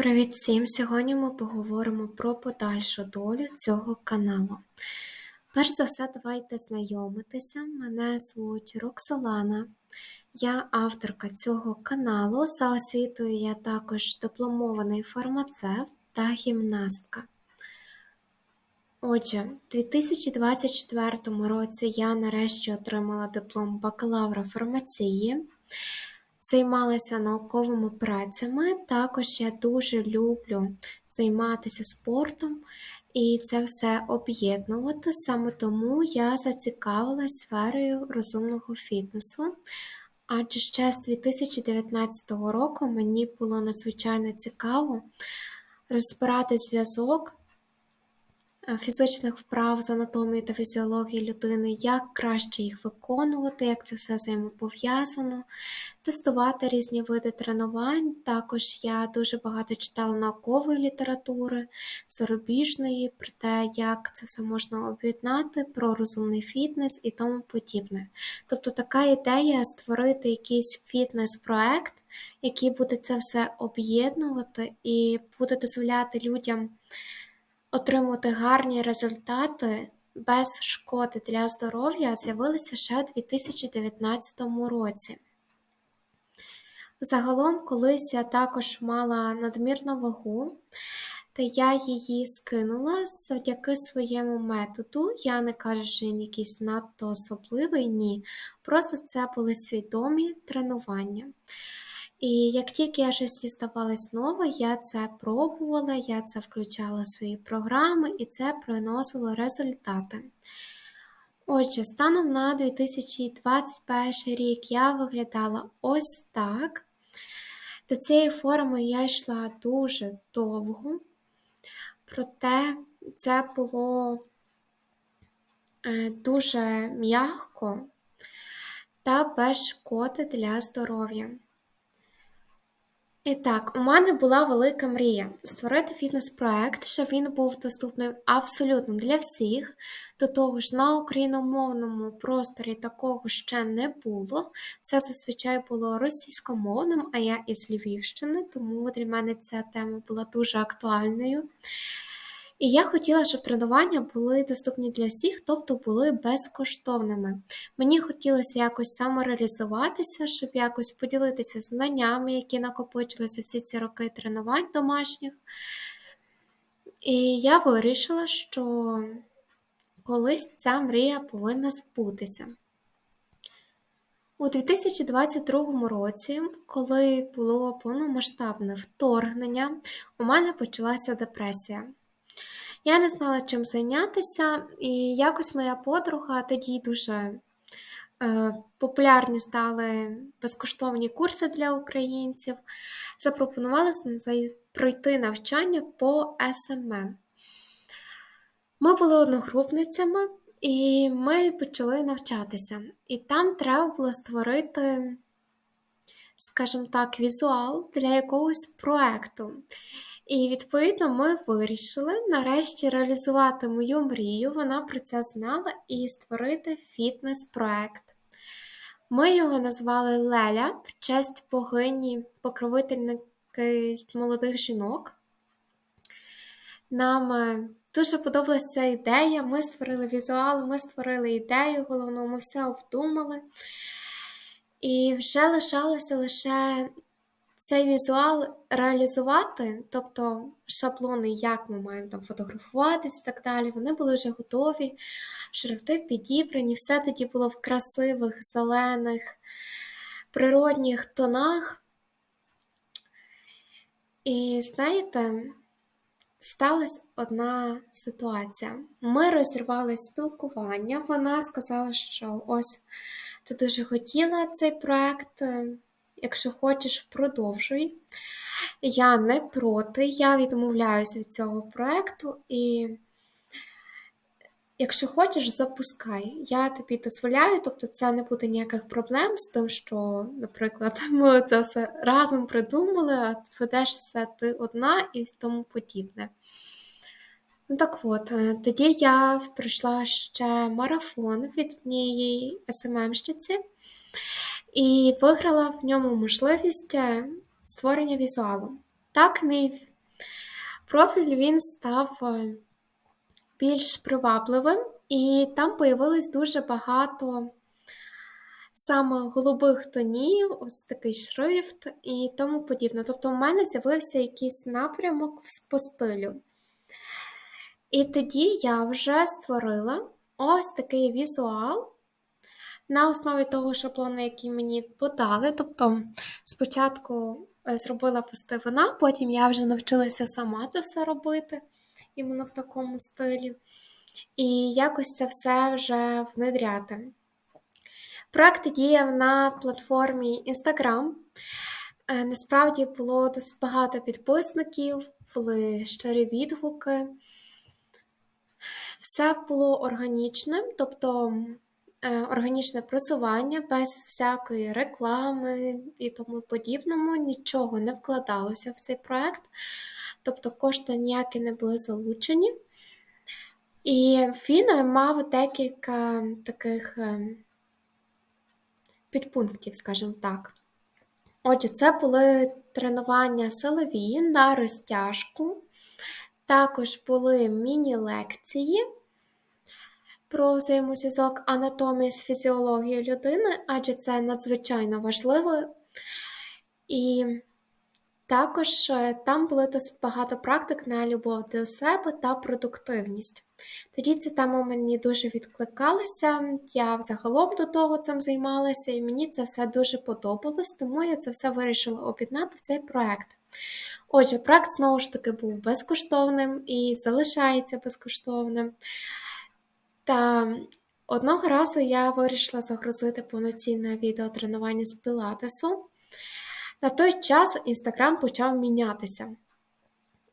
Привіт всім! Сьогодні ми поговоримо про подальшу долю цього каналу. Перш за все, давайте знайомитися. Мене звуть Роксолана, я авторка цього каналу. За освітою я також дипломований фармацевт та гімнастка. Отже, у 2024 році я нарешті отримала диплом бакалавра фармації займалася науковими працями. Також я дуже люблю займатися спортом і це все об'єднувати. Саме тому я зацікавилась сферою розумного фітнесу. Адже ще з 2019 року мені було надзвичайно цікаво розбирати зв'язок фізичних вправ з анатомії та фізіології людини, як краще їх виконувати, як це все взаємопов'язано, тестувати різні види тренувань. Також я дуже багато читала наукової літератури, зарубіжної, про те, як це все можна об'єднати, про розумний фітнес і тому подібне. Тобто така ідея створити якийсь фітнес-проект, який буде це все об'єднувати і буде дозволяти людям отримувати гарні результати без шкоди для здоров'я з'явилися ще у 2019 році. Загалом, колись я також мала надмірну вагу, та я її скинула завдяки своєму методу. Я не кажу, що він якийсь надто особливий, ні. Просто це були свідомі тренування. І як тільки я щось діставалась нове, я це пробувала, я це включала в свої програми і це приносило результати. Отже, станом на 2021 рік я виглядала ось так. До цієї форми я йшла дуже довго, проте це було е, дуже м'яко та без шкоди для здоров'я. І так, у мене була велика мрія створити фітнес-проект, щоб він був доступним абсолютно для всіх. До того ж, на україномовному просторі такого ще не було. Це зазвичай було російськомовним, а я із Львівщини, тому для мене ця тема була дуже актуальною. І я хотіла, щоб тренування були доступні для всіх, тобто були безкоштовними. Мені хотілося якось самореалізуватися, щоб якось поділитися знаннями, які накопичилися всі ці роки тренувань домашніх. І я вирішила, що колись ця мрія повинна збутися. У 2022 році, коли було повномасштабне вторгнення, у мене почалася депресія. Я не знала, чим зайнятися, і якось моя подруга тоді дуже е, популярні стали безкоштовні курси для українців, запропонувала пройти навчання по СММ. Ми були одногрупницями, і ми почали навчатися. І там треба було створити, скажімо так, візуал для якогось проекту. І, відповідно, ми вирішили нарешті реалізувати мою мрію. Вона про це знала і створити фітнес-проект. Ми його назвали Леля в честь богині покровительники молодих жінок. Нам е, дуже подобалася ця ідея. Ми створили візуал, ми створили ідею, головну, ми все обдумали. І вже лишалося лише цей візуал реалізувати, тобто шаблони, як ми маємо там фотографуватися і так далі, вони були вже готові, шрифти підібрані, все тоді було в красивих, зелених, природних тонах. І знаєте, сталася одна ситуація. Ми розірвали спілкування, вона сказала, що ось ти дуже хотіла цей проект. Якщо хочеш, продовжуй. Я не проти, я відмовляюся від цього проєкту, і якщо хочеш, запускай. Я тобі дозволяю, тобто це не буде ніяких проблем з тим, що, наприклад, ми це все разом придумали, а ведеш все ти одна і тому подібне. Ну так от, е, тоді я пройшла ще марафон від однієї СММщиці і виграла в ньому можливість е, створення візуалу. Так, мій профіль він став е, більш привабливим, і там появилось дуже багато саме голубих тонів, ось такий шрифт і тому подібне. Тобто, у мене з'явився якийсь напрямок по стилю. І тоді я вже створила ось такий візуал на основі того шаблону, який мені подали. Тобто, спочатку е, зробила пости вона, потім я вже навчилася сама це все робити, іменно в такому стилі. І якось це все вже внедряти. Проект діяв на платформі Instagram. Е, насправді було досить багато підписників, були щирі відгуки. Все було органічним, тобто органічне просування без всякої реклами і тому подібному, нічого не вкладалося в цей проект, тобто кошти ніякі не були залучені. І він мав декілька таких е, підпунктів, скажімо так. Отже, це були тренування силові на розтяжку, також були міні-лекції про взаємозв'язок анатомії з фізіологією людини, адже це надзвичайно важливо. І також е, там були досить багато практик на любов до себе та продуктивність. Тоді ця тема мені дуже відкликалася, я взагалом до того цим займалася, і мені це все дуже подобалось, тому я це все вирішила об'єднати в цей проект. Отже, проект знову ж таки був безкоштовним і залишається безкоштовним. Та одного разу я вирішила загрузити повноцінне відео тренування з пілатесу. На той час Інстаграм почав мінятися.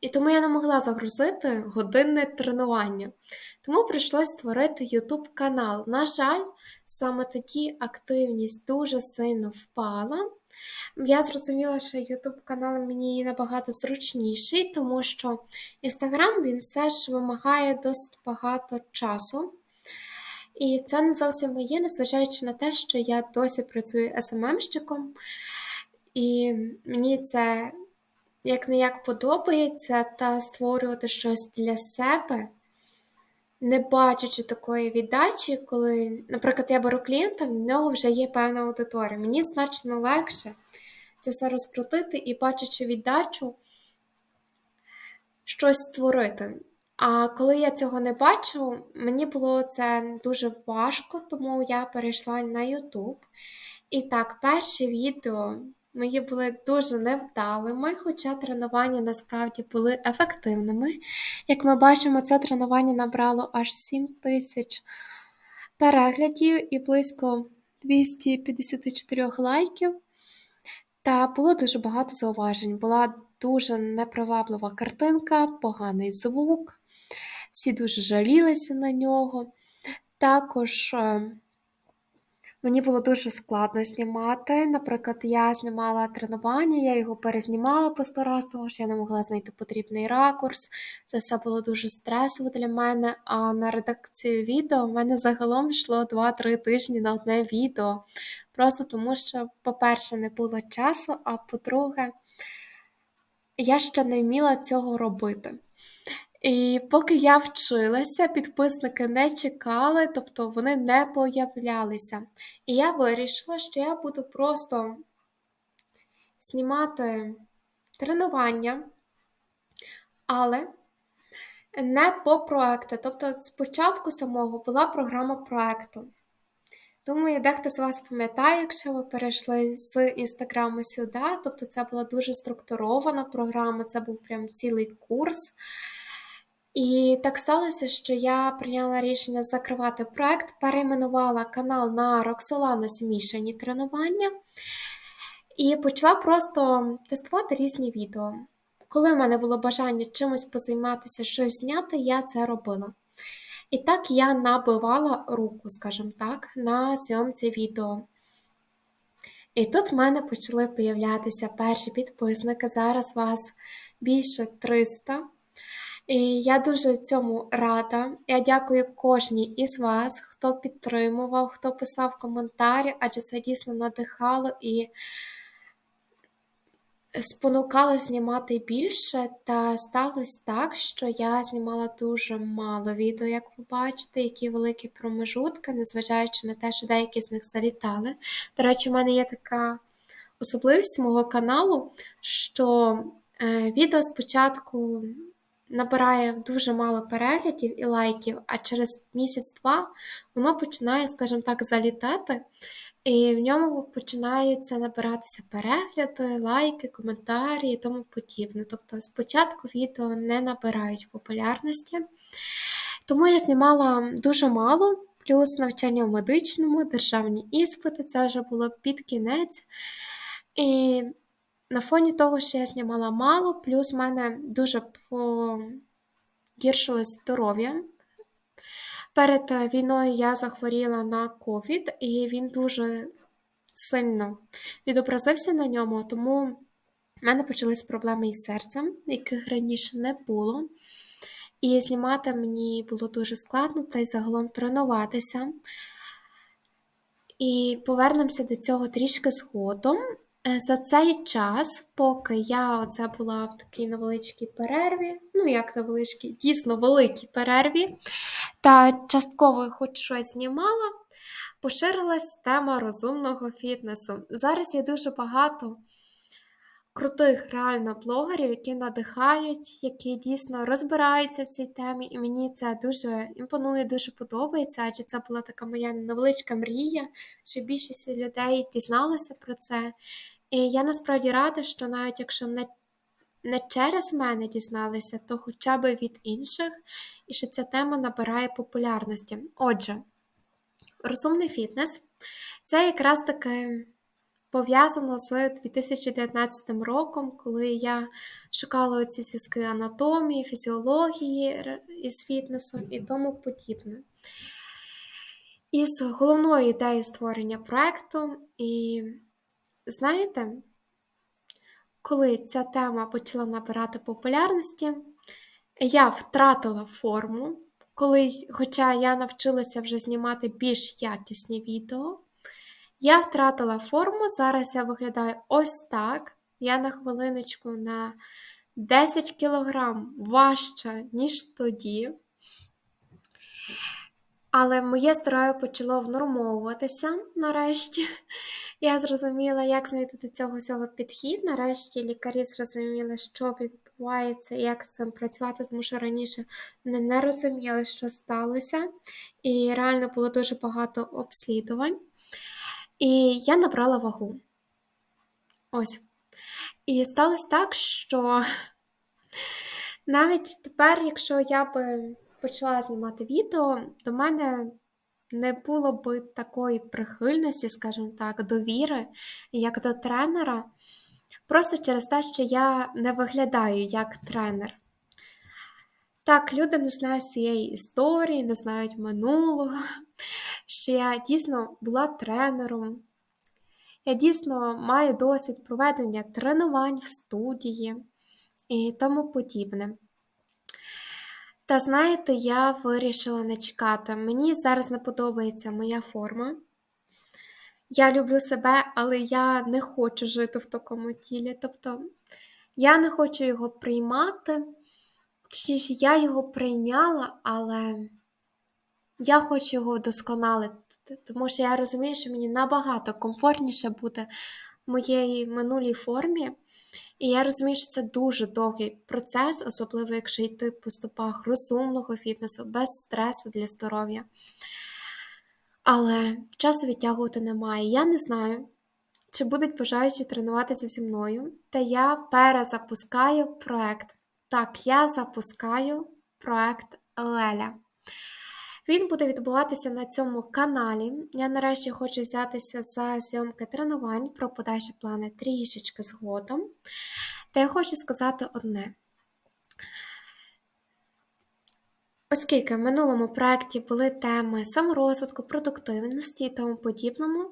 І тому я не могла загрузити годинне тренування. Тому прийшлось створити YouTube канал. На жаль, саме тоді активність дуже сильно впала. Я зрозуміла, що YouTube канал мені набагато зручніший, тому що Instagram він все ж вимагає досить багато часу. І це не зовсім моє, незважаючи на те, що я досі працюю СММщиком, і мені це як не як подобається, та створювати щось для себе, не бачачи такої віддачі, коли, наприклад, я беру клієнта, в нього вже є певна аудиторія. Мені значно легше це все розкрутити і, бачачи віддачу, щось створити. А коли я цього не бачу, мені було це дуже важко, тому я перейшла на YouTube. І так, перше відео мої були дуже невдалими, хоча тренування насправді були ефективними. Як ми бачимо, це тренування набрало аж 7 тисяч переглядів і близько 254 лайків. Та було дуже багато зауважень. Була дуже неприваблива картинка, поганий звук, всі дуже жалілися на нього. Також е, Мені було дуже складно знімати. Наприклад, я знімала тренування, я його перезнімала по сто раз, тому що я не могла знайти потрібний ракурс. Це все було дуже стресово для мене. А на редакцію відео в мене загалом йшло 2-3 тижні на одне відео. Просто тому, що, по-перше, не було часу, а по-друге, я ще не вміла цього робити. І поки я вчилася, підписники не чекали, тобто вони не появлялися. І я вирішила, що я буду просто знімати тренування, але не по проекту. Тобто, спочатку самого була програма проекту. Думаю, дехто з вас пам'ятає, якщо ви перейшли з інстаграму сюди, тобто це була дуже структурована програма, це був прям цілий курс. І так сталося, що я прийняла рішення закривати проект, перейменувала канал на Роксолана змішані тренування і почала просто тестувати різні відео. Коли в мене було бажання чимось позайматися, щось зняти, я це робила. І так я набивала руку, скажімо так, на зйомці відео. І тут в мене почали появлятися перші підписники. Зараз вас більше 300. Я дуже цьому рада. Я дякую кожній із вас, хто підтримував, хто писав коментарі, адже це дійсно надихало і спонукало знімати більше, та сталося так, що я знімала дуже мало відео, як ви бачите, які великі промежутки, незважаючи на те, що деякі з них залітали. До речі, в мене є така особливість мого каналу, що е, відео спочатку набирає дуже мало переглядів і лайків, а через місяць-два воно починає, скажімо так, залітати. І в ньому починаються набиратися перегляди, лайки, коментарі і тому подібне. Тобто спочатку відео не набирають популярності. Тому я знімала дуже мало, плюс навчання в медичному, державні іспити, це вже було під кінець. І на фоні того, що я знімала мало, плюс в мене дуже погіршилось здоров'я. Перед е, війною я захворіла на ковід, і він дуже сильно відобразився на ньому, тому в мене почались проблеми із серцем, яких раніше не було. І знімати мені було дуже складно, та й загалом тренуватися. І повернемося до цього трішки згодом. Е, за цей час, поки я оце була в такій невеличкій перерві, ну як невеличкій, дійсно великій перерві, та частково хоч щось знімала, поширилась тема розумного фітнесу. Зараз є дуже багато крутих реально блогерів, які надихають, які дійсно розбираються в цій темі, і мені це дуже імпонує, дуже подобається, адже це була така моя невеличка мрія, що більшість людей дізналася про це. І я насправді рада, що навіть якщо не не через мене дізналися, то хоча б від інших, і що ця тема набирає популярності. Отже, розумний фітнес це якраз таки пов'язано з 2019 роком, коли я шукала ці зв'язки анатомії, фізіології із фітнесом і тому подібне. Із головною ідеєю створення проєкту, і знаєте, коли ця тема почала набирати популярності, я втратила форму, коли, хоча я навчилася вже знімати більш якісні відео, я втратила форму, зараз я виглядаю ось так. Я на хвилиночку на 10 кг важча, ніж тоді. Але моє здоров'я почало внормовуватися нарешті. Я зрозуміла, як знайти до цього всього підхід. Нарешті лікарі зрозуміли, що відбувається як з цим працювати, тому що раніше вони не розуміли, що сталося. І реально було дуже багато обслідувань. І я набрала вагу. Ось. І сталося так, що навіть тепер, якщо я би почала знімати відео, до мене не було б такої прихильності, скажімо так, довіри, як до тренера, просто через те, що я не виглядаю як тренер. Так, люди не знають цієї історії, не знають минулого, що я дійсно була тренером. Я дійсно маю досвід проведення тренувань в студії і тому подібне. Та знаєте, я вирішила не чекати. Мені зараз не подобається моя форма. Я люблю себе, але я не хочу жити в такому тілі. Тобто я не хочу його приймати. Точніше, я його прийняла, але я хочу його вдосконалити, тому що я розумію, що мені набагато комфортніше бути в моєї минулій формі. І я розумію, що це дуже довгий процес, особливо якщо йти по стопах розумного фітнесу, без стресу для здоров'я. Але часу відтягувати немає. Я не знаю, чи будуть бажаючі тренуватися зі мною, та я перезапускаю проект. Так, я запускаю проект Леля. Він буде відбуватися на цьому каналі. Я нарешті хочу взятися за зйомки тренувань про подальші плани трішечки згодом. Та я хочу сказати одне. Оскільки в минулому проєкті були теми саморозвитку, продуктивності і тому подібному,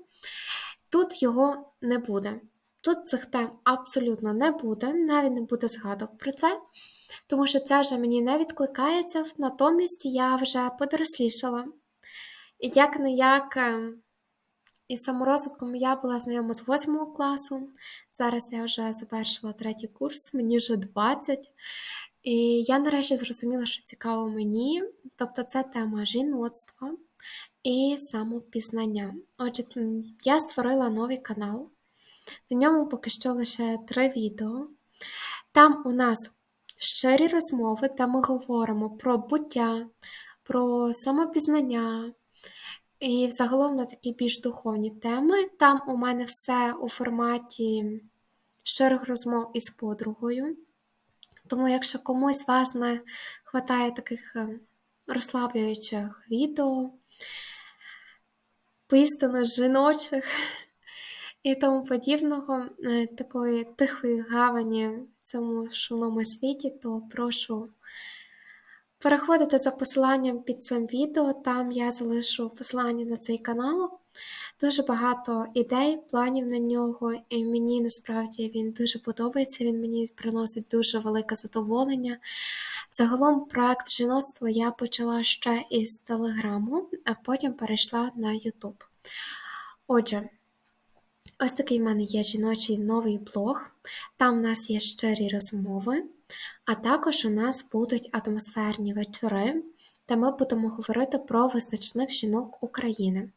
тут його не буде. Тут цих тем абсолютно не буде, навіть не буде згадок про це тому що це вже мені не відкликається, натомість я вже подорослішала. І як не як ем, із саморозвитком я була знайома з 8 класу. Зараз я вже завершила третій курс, мені вже 20. І я нарешті зрозуміла, що цікаво мені. Тобто, це тема жіноцтва і самопізнання. Отже, я створила новий канал. На ньому поки що лише три відео. Там у нас щирі розмови, де ми говоримо про буття, про самопізнання і взагалом на такі більш духовні теми. Там у мене все у форматі щирих розмов із подругою. Тому, якщо комусь вас не вистачає таких е, розслаблюючих відео, поістину жіночих і тому подібного, е, такої тихої гавані в цьому шумному світі, то прошу переходити за посиланням під цим відео, там я залишу посилання на цей канал. Дуже багато ідей, планів на нього, і мені насправді він дуже подобається, він мені приносить дуже велике задоволення. Загалом проект жіноцтво я почала ще із Телеграму, а потім перейшла на Ютуб. Отже, ось такий в мене є жіночий новий блог. Там в нас є щирі розмови, а також у нас будуть атмосферні вечори, де ми будемо говорити про визначних жінок України.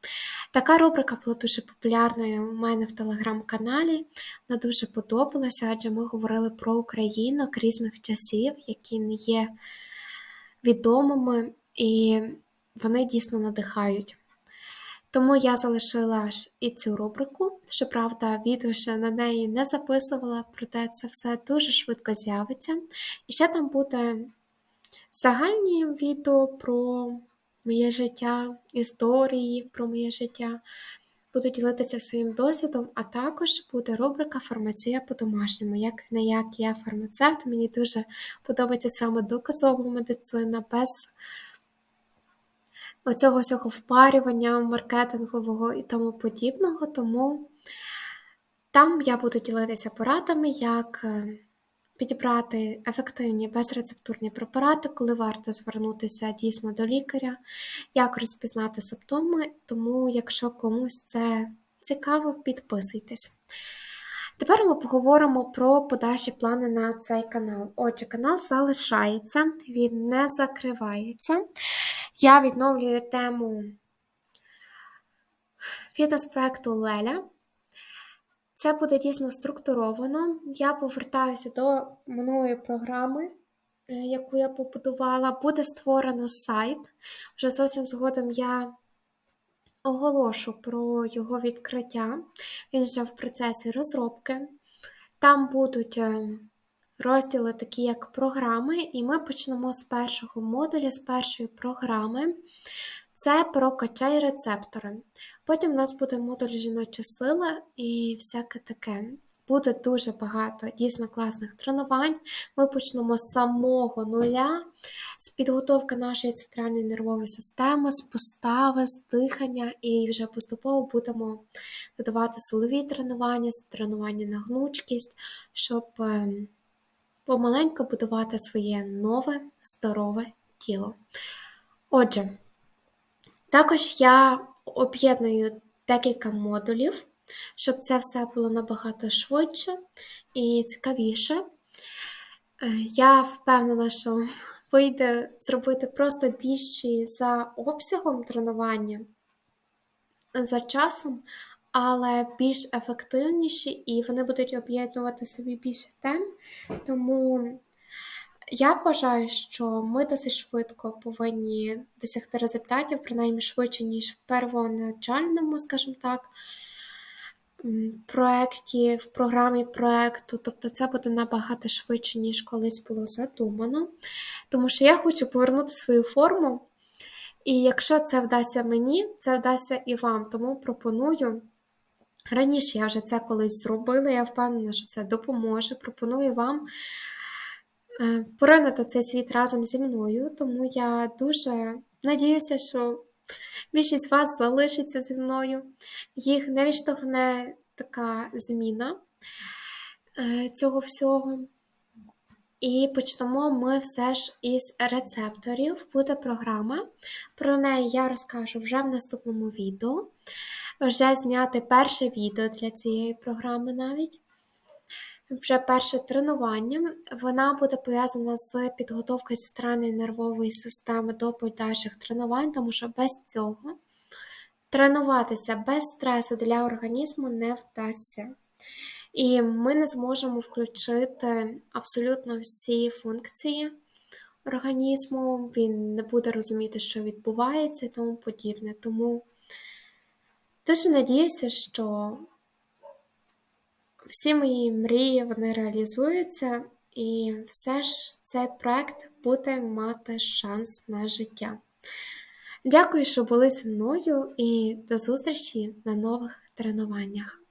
Така рубрика була дуже популярною у мене в телеграм-каналі. Вона дуже подобалася, адже ми говорили про українок різних часів, які не є відомими, і вони дійсно надихають. Тому я залишила і цю рубрику. Щоправда, відео ще на неї не записувала, проте це все дуже швидко з'явиться. І ще там буде загальні відео про моє життя, історії про моє життя. Буду ділитися своїм досвідом, а також буде рубрика Фармація по-домашньому. Як не як я фармацевт, мені дуже подобається саме доказова медицина, без оцього всього впарювання маркетингового і тому подібного. Тому там я буду ділитися порадами, як е, підібрати ефективні безрецептурні препарати, коли варто звернутися дійсно до лікаря, як розпізнати симптоми. Тому, якщо комусь це цікаво, підписуйтесь. Тепер ми поговоримо про подальші плани на цей канал. Отже, канал залишається, він не закривається. Я відновлюю тему фітнес-проекту Леля. Це буде дійсно структуровано. Я повертаюся до минулої програми, е, яку я побудувала. Буде створено сайт. Вже зовсім згодом я оголошу про його відкриття. Він вже в процесі розробки. Там будуть е, розділи, такі як програми, і ми почнемо з першого модуля, з першої програми. Це про качай рецептори. Потім у нас буде модуль жіноча сила і всяке таке. Буде дуже багато дійсно класних тренувань. Ми почнемо з самого нуля, з підготовки нашої центральної нервової системи, з постави, з дихання, і вже поступово будемо додавати силові тренування, тренування на гнучкість, щоб ем, помаленьку будувати своє нове, здорове тіло. Отже, також я об'єдную декілька модулів, щоб це все було набагато швидше і цікавіше. Е, я впевнена, що вийде зробити просто більші за обсягом тренування за часом, але більш ефективніші, і вони будуть об'єднувати собі більше тем. Тому я вважаю, що ми досить швидко повинні досягти результатів, принаймні швидше, ніж в первоначальному, скажімо так, проєкті, в програмі проєкту. Тобто це буде набагато швидше, ніж колись було задумано. Тому що я хочу повернути свою форму. І якщо це вдасться мені, це вдасться і вам. Тому пропоную. Раніше я вже це колись зробила, я впевнена, що це допоможе. Пропоную вам Е, поринути цей світ разом зі мною, тому я дуже надіюся, що більшість вас залишиться зі мною. Їх не відштовхне така зміна е, цього всього. І почнемо ми все ж із рецепторів. Буде програма. Про неї я розкажу вже в наступному відео. Вже зняти перше відео для цієї програми навіть. Вже перше тренування. Вона буде пов'язана з підготовкою центральної нервової системи до подальших тренувань, тому що без цього тренуватися без стресу для організму не вдасться. І ми не зможемо включити абсолютно всі функції організму, він не буде розуміти, що відбувається і тому подібне. Тому дуже надіюся, що всі мої мрії вони реалізуються, і все ж цей проект буде мати шанс на життя. Дякую, що були зі мною, і до зустрічі на нових тренуваннях.